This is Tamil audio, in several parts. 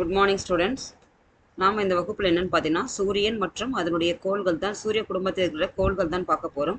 குட் மார்னிங் ஸ்டூடெண்ட்ஸ் நாம் இந்த வகுப்பில் என்னென்னு பார்த்தீங்கன்னா சூரியன் மற்றும் அதனுடைய கோள்கள் தான் சூரிய குடும்பத்தில் இருக்கிற கோள்கள் தான் பார்க்க போகிறோம்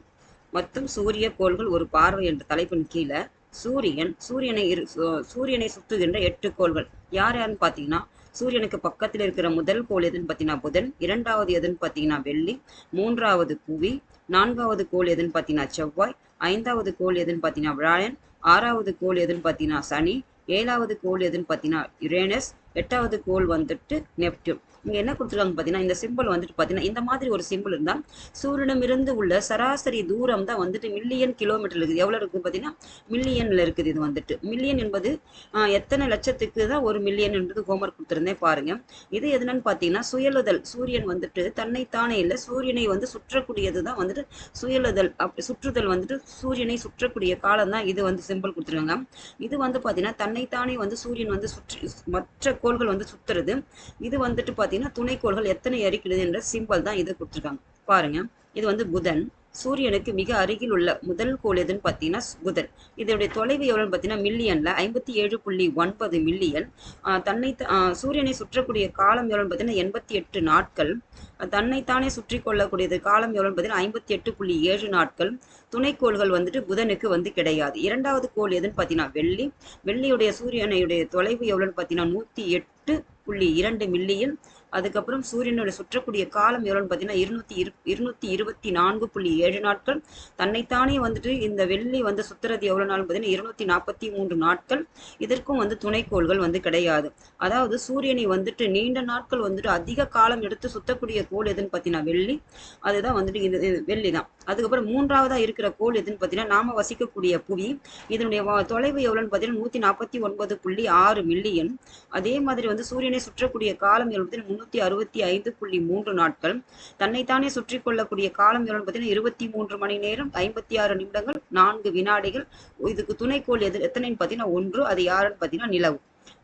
மற்றும் சூரிய கோள்கள் ஒரு பார்வை என்ற தலைப்பின் கீழே சூரியன் சூரியனை இரு சு- சூரியனை சுற்றுகின்ற எட்டு கோள்கள். யார் யாருன்னு பார்த்தீங்கன்னா சூரியனுக்கு பக்கத்தில் இருக்கிற முதல் கோள் எதுன்னு பார்த்தீங்கன்னா புதன் இரண்டாவது எதுன்னு பார்த்தீங்கன்னா வெள்ளி மூன்றாவது புவி நான்காவது கோள் எதுன்னு பார்த்தீங்கன்னா செவ்வாய் ஐந்தாவது கோள் எதுன்னு பார்த்தீங்கன்னா வியாழன் ஆறாவது கோள் எதுன்னு பார்த்தீங்கன்னா சனி ஏழாவது கோள் எதுன்னு பார்த்தீங்கன்னா யுரேனஸ் எட்டாவது கோள் வந்துட்டு நெப்டியூன். இங்கே என்ன கொடுத்துருக்காங்க பார்த்தீங்கன்னா இந்த சிம்பிள் வந்துட்டு பார்த்தீங்கன்னா இந்த மாதிரி ஒரு சிம்பிள் இருந்தால் சூரியனிடமிருந்து உள்ள சராசரி தூரம் தான் வந்துட்டு மில்லியன் கிலோமீட்டர் இருக்குது. எவ்வளோ இருக்குது பார்த்தீங்கன்னா மில்லியனில் இருக்குது இது வந்துட்டு. மில்லியன் என்பது எத்தனை லட்சத்துக்கு தான் ஒரு மில்லியன் என்பது ஹோம்ஒர்க் கொடுத்துருந்தேன் பாருங்கள் இது எதுனான்னு பார்த்தீங்கன்னா சுயலுதல். சூரியன் வந்துட்டு தன்னைத்தானே இல்லை சூரியனை வந்து சுற்றக்கூடியது தான் வந்துட்டு சுயலுதல். அப்படி சுற்றுதல் வந்துட்டு சூரியனை சுற்றக்கூடிய காலம் தான் இது வந்து சிம்பிள் கொடுத்துருக்காங்க. இது வந்து பார்த்தீங்கன்னா தன்னைத்தானே வந்து சூரியன் வந்து சுற்றி மற்ற கோள்கள் வந்து சுற்றுறது இது வந்துட்டு பார்த்தீங்கன்னா பார்த்தீங்கன்னா துணைக்கோள்கள் எத்தனை எரிக்கிறது என்ற சிம்பல் தான் இதை கொடுத்துருக்காங்க. பாருங்க இது வந்து புதன். சூரியனுக்கு மிக அருகில் உள்ள முதல் கோள் எதுன்னு பார்த்தீங்கன்னா புதன். இதனுடைய தொலைவு எவ்வளோன்னு பார்த்தீங்கன்னா மில்லியனில் ஐம்பத்தி ஏழு புள்ளி ஒன்பது மில்லியன் தன்னை சூரியனை சுற்றக்கூடிய காலம் எவ்வளோன்னு பார்த்தீங்கன்னா எண்பத்தி எட்டு நாட்கள். தன்னைத்தானே சுற்றி கொள்ளக்கூடியது காலம் எவ்வளோன்னு பார்த்தீங்கன்னா ஐம்பத்தி எட்டு புள்ளி ஏழு நாட்கள். துணைக்கோள்கள் வந்துட்டு புதனுக்கு வந்து கிடையாது. இரண்டாவது கோள் எதுன்னு பார்த்தீங்கன்னா வெள்ளி. வெள்ளியுடைய சூரியனையுடைய தொலைவு எவ்வளோன்னு பார்த்தீங்கன்னா நூற்றி எட்டு புள்ளி இரண்டு மில்லியன் அதுக்கப்புறம் சூரியனுடைய சுற்றக்கூடிய காலம் எவ்வளோன்னு பார்த்தீங்கன்னா இருநூத்தி இரு இருநூத்தி இருபத்தி நான்கு புள்ளி ஏழு நாட்கள். தன்னைத்தானே வந்துட்டு இந்த வெள்ளி வந்து சுத்துறது எவ்வளோ நாள் பார்த்தீங்கன்னா இருநூத்தி நாற்பத்தி மூன்று நாட்கள். இதற்கும் வந்து துணைக்கோள்கள் வந்து கிடையாது. அதாவது சூரியனை வந்துட்டு நீண்ட நாட்கள் வந்துட்டு அதிக காலம் எடுத்து சுத்தக்கூடிய கோள் எதுன்னு பார்த்தீங்கன்னா வெள்ளி. அதுதான் வந்துட்டு இது வெள்ளி தான் அதுக்கப்புறம் மூன்றாவதா இருக்கிற கோள் எதுன்னு பார்த்தீங்கன்னா நாம வசிக்கக்கூடிய புவி. இதனுடைய தொலைவு எவ்வளோன்னு பார்த்தீங்கன்னா நூத்தி நாற்பத்தி ஒன்பது புள்ளி ஆறு மில்லியன். அதே மாதிரி வந்து சூரியனை சுற்றக்கூடிய காலம் எவ்வளோ முன்னூத்தி அறுபத்தி ஐந்து புள்ளி மூன்று நாட்கள். தன்னைத்தானே சுற்றி கொள்ளக்கூடிய காலம் எவ்வளவு பார்த்தீங்கன்னா இருபத்தி மூன்று மணி நேரம் ஐம்பத்தி ஆறு நிமிடங்கள் நான்கு வினாடிகள். இதுக்கு துணைக்கோள் எது? எத்தனைன்னு பார்த்தீங்கன்னா ஒன்று அது யாருன்னு பார்த்தீங்கன்னா நிலவு.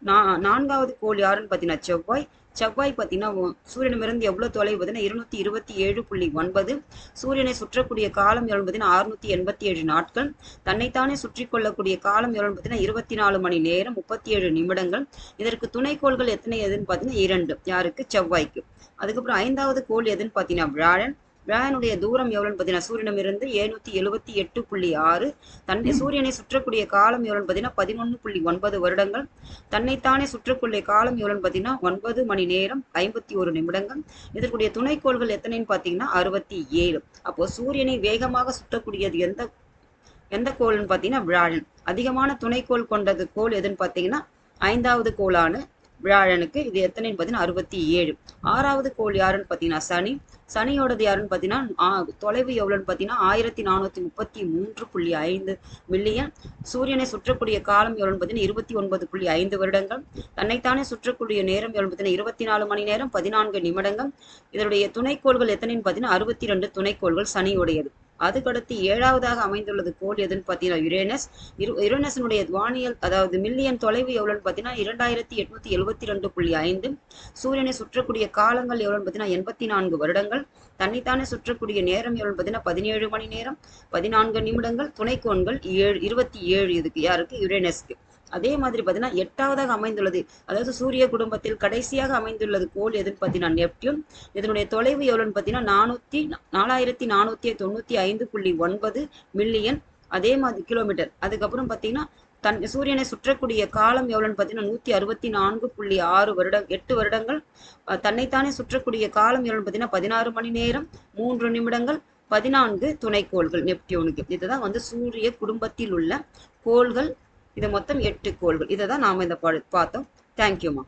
நா நான்காவது கோள் யாருன்னு பார்த்தீங்கன்னா செவ்வாய் செவ்வாய் பார்த்தீங்கன்னா சூரியனமிருந்து எவ்வளோ தொலைவு பார்த்தீங்கன்னா இருநூத்தி இருபத்தி ஏழு புள்ளி ஒன்பது. சூரியனை சுற்றக்கூடிய காலம் எவ்வளோ பார்த்தீங்கன்னா அறுநூத்தி எண்பத்தி ஏழு நாட்கள். தன்னைத்தானே சுற்றி கொள்ளக்கூடிய காலம் எவ்வளோ பார்த்தீங்கன்னா இருபத்தி நாலு மணி நேரம் முப்பத்தி ஏழு நிமிடங்கள். இதற்கு துணைக்கோள்கள் எத்தனை எதுன்னு பார்த்தீங்கன்னா இரண்டு. யாருக்கு? செவ்வாய்க்கு. அதுக்கப்புறம் ஐந்தாவது கோள் எதுன்னு பார்த்தீங்கன்னா வியாழன். வியாழனுடைய தூரம் எவ்வளோன்னு பார்த்தீங்கன்னா சூரியனிடமிருந்து எழுநூத்தி எழுபத்தி எட்டு புள்ளி ஆறு தன்னை சூரியனை சுற்றக்கூடிய காலம் எவ்வளோன்னு பார்த்தீங்கன்னா பதினொன்று புள்ளி ஒன்பது வருடங்கள். தன்னைத்தானே சுற்றக்கூடிய காலம் எவ்வளோன்னு பார்த்தீங்கன்னா ஒன்பது மணி நேரம் ஐம்பத்தி ஒரு நிமிடங்கள். இதற்குடைய துணைக்கோள்கள் எத்தனைன்னு பார்த்தீங்கன்னா அறுபத்தி ஏழு. அப்போ சூரியனை வேகமாக சுற்றக்கூடியது எந்த எந்த கோள்னு பார்த்தீங்கன்னா வியாழன் அதிகமான துணைக்கோள் கொண்டது கோள் எதுன்னு பார்த்தீங்கன்னா ஐந்தாவது கோளான வியாழனுக்கு இது எத்தனைன்னு பார்த்தீங்கன்னா அறுபத்தி ஏழு. ஆறாவது கோள் யாருன்னு பார்த்தீங்கன்னா சனி. சனியோடது யாருன்னு பார்த்தீங்கன்னா தொலைவு எவ்வளோன்னு பார்த்தீங்கன்னா ஆயிரத்தி நானூற்றி முப்பத்தி மூன்று புள்ளி ஐந்து மில்லியன். சூரியனை சுற்றக்கூடிய காலம் எவ்வளோன்னு பார்த்தீங்கன்னா இருபத்தி ஒன்பது புள்ளி ஐந்து வருடங்கள். தன்னைத்தானே சுற்றக்கூடிய நேரம் எவ்வளோன்னு பார்த்தீங்கன்னா இருபத்தி நாலு மணி நேரம் பதினான்கு நிமிடங்கள். இதனுடைய துணைக்கோள்கள் எத்தனைன்னு பார்த்தீங்கன்னா அறுபத்தி ரெண்டு துணைக்கோள்கள் சனியுடையது. அதுக்கடுத்து ஏழாவதாக அமைந்துள்ளது. கோள் எதுன்னு பார்த்தீங்கன்னா யுரேனஸ் இரு யுரேனஸினுடைய வானியல் அதாவது மில்லியன் தொலைவு எவ்வளோன்னு பார்த்தீங்கன்னா இரண்டாயிரத்தி எட்நூத்தி எழுபத்தி ரெண்டு புள்ளி ஐந்து. சூரியனை சுற்றக்கூடிய காலங்கள் எவ்வளோன்னு பார்த்தீங்கன்னா எண்பத்தி நான்கு வருடங்கள். தன்னைத்தானே சுற்றக்கூடிய நேரம் எவ்வளோன்னு பார்த்தீங்கன்னா பதினேழு மணி நேரம் பதினான்கு நிமிடங்கள். துணைக்கோண்கள் ஏழு இருபத்தி ஏழு இதுக்கு யாருக்கு? யுரேனஸ்க்கு அதே மாதிரி பார்த்தீங்கன்னா எட்டாவதாக அமைந்துள்ளது. அதாவது சூரிய குடும்பத்தில் கடைசியாக அமைந்துள்ளது கோள் எதுன்னு பார்த்தீங்கன்னா நெப்டியூன். இதனுடைய தொலைவு எவ்வளோன்னு பார்த்தீங்கன்னா நானூற்றி நாலாயிரத்தி நானூற்றி தொண்ணூற்றி ஐந்து புள்ளி ஒன்பது மில்லியன். அதே மாதிரி கிலோமீட்டர். அதுக்கப்புறம் பார்த்தீங்கன்னா தன் சூரியனை சுற்றக்கூடிய காலம் எவ்வளோன்னு பார்த்தீங்கன்னா நூற்றி அறுபத்தி நான்கு புள்ளி ஆறு வருடம் எட்டு வருடங்கள். தன்னைத்தானே சுற்றக்கூடிய காலம் எவ்வளோன்னு பார்த்தீங்கன்னா பதினாறு மணி நேரம் மூன்று நிமிடங்கள் பதினான்கு துணைக்கோள்கள் நெப்டியூனுக்கு. இதுதான் வந்து சூரிய குடும்பத்தில் உள்ள கோள்கள். இது மொத்தம் எட்டு கோள்கள். இதை தான் நாம் இந்த பா- பார்த்தோம். தேங்க்யூமா